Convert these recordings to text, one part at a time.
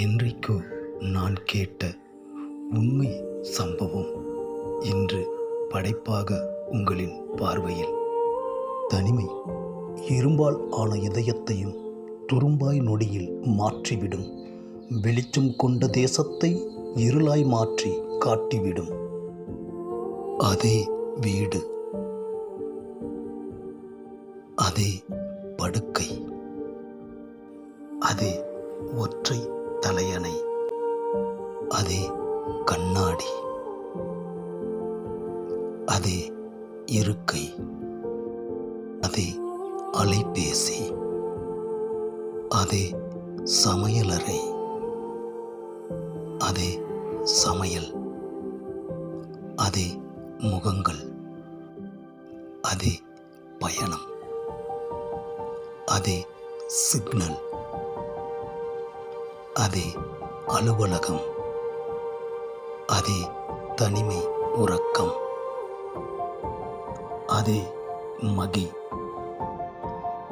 என்றைக்கோ நான் கேட்ட உண்மை சம்பவம் இன்று படைப்பாக உங்களின் பார்வையில். தனிமை இரும்பால் ஆன இதயத்தையும் துரும்பாய் நொடியில் மாற்றிவிடும். வெளிச்சம் கொண்ட தேசத்தை இருளாய் மாற்றி காட்டிவிடும். அதே வீடு அதே படுக்கை அதே ஒற்றை தலையணை. அதே கண்ணாடி. அதே இருக்கை. அதே அலைபேசி. அதே சமையலறை. அதே சமையல். அதே முகங்கள். அதே பயணம். அதே சிக்னல். அதே அலுவலகம். அதே தனிமை உறக்கம். அதே மகி.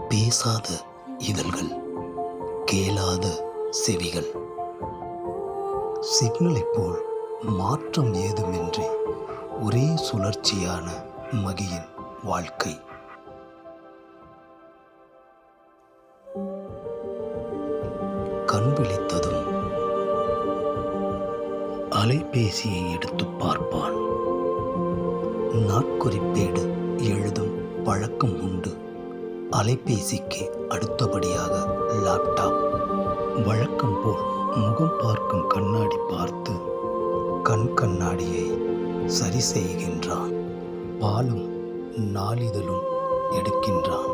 பேசாத இதழ்கள் கேளாத செவிகள். சிக்னலை போல் மாற்றம் ஏதுமின்றி ஒரே சுழற்சியான மகியின் வாழ்க்கை. கண் விழித்ததும் அலைபேசியை எடுத்து பார்ப்பான். நாட்குறிப்பேடு எழுதும் பழக்கம் உண்டு. அலைபேசிக்கு அடுத்தபடியாக லேப்டாப் வழக்கம் போல் முகம் பார்க்கும் கண்ணாடி பார்த்து கண் கண்ணாடியை சரி செய்கின்றான். பாலும் நாளிதழும் எடுக்கின்றான்.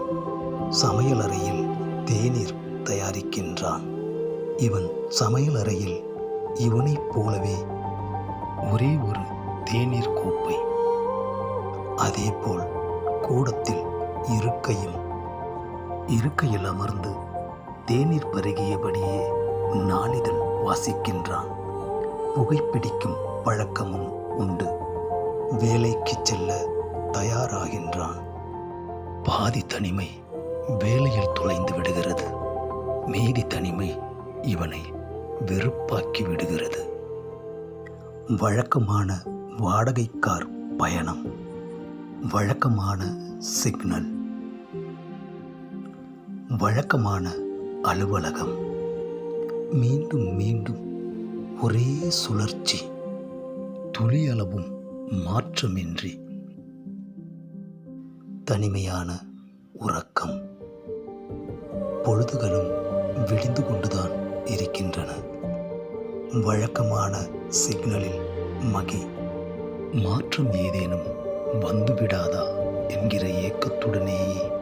சமையலறையில் தேநீர் தயாரிக்கின்றான். இவன் சமையலறையில் இவனைப் போலவே ஒரே ஒரு தேநீர் கோப்பை. அதேபோல் கூடத்தில் இருக்கையும் இருக்கையில் அமர்ந்து தேநீர் பருகியபடியே நாளிதழ் வாசிக்கின்றான். புகைப்பிடிக்கும் பழக்கமும் உண்டு. வேலைக்கு செல்ல தயாராகின்றான். பாதி தனிமை வேலையில் தொலைந்து விடுகிறது. மீதி தனிமை இவனை வெறுப்பாக்கி விடுகிறது. வழக்கமான வாடகை கார் பயணம். வழக்கமான சிக்னல். வழக்கமான அலுவலகம். மீண்டும் மீண்டும் ஒரே சுழற்சி. துளியளவும் மாற்றமின்றி. தனிமையான உறக்கம். பொழுதுகளும் விடிந்து கொண்டுதான் இருக்கின்றன. வழக்கமான சிக்னலில் மகி. மாற்றம் ஏதேனும் வந்துவிடாதா என்கிற ஏக்கத்துடனேயே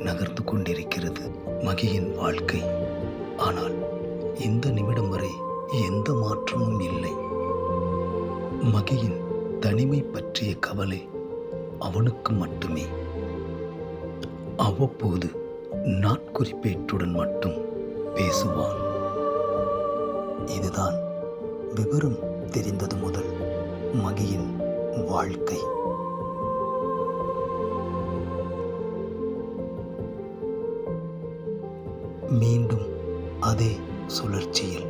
நகர்ந்து கொண்டிருக்கிறது மகியின் வாழ்க்கை. ஆனால் இந்த நிமிடம் வரை எந்த மாற்றமும் இல்லை. மகியின் தனிமை பற்றிய கவலை அவனுக்கு மட்டுமே. அவ்வப்போது நாட்குறிப்பேற்றுடன் மட்டும் பேசுவான். இதுதான் விவரம் தெரிந்தது முதல் மகியின் வாழ்க்கை. மீண்டும் அதே சுழற்சியில்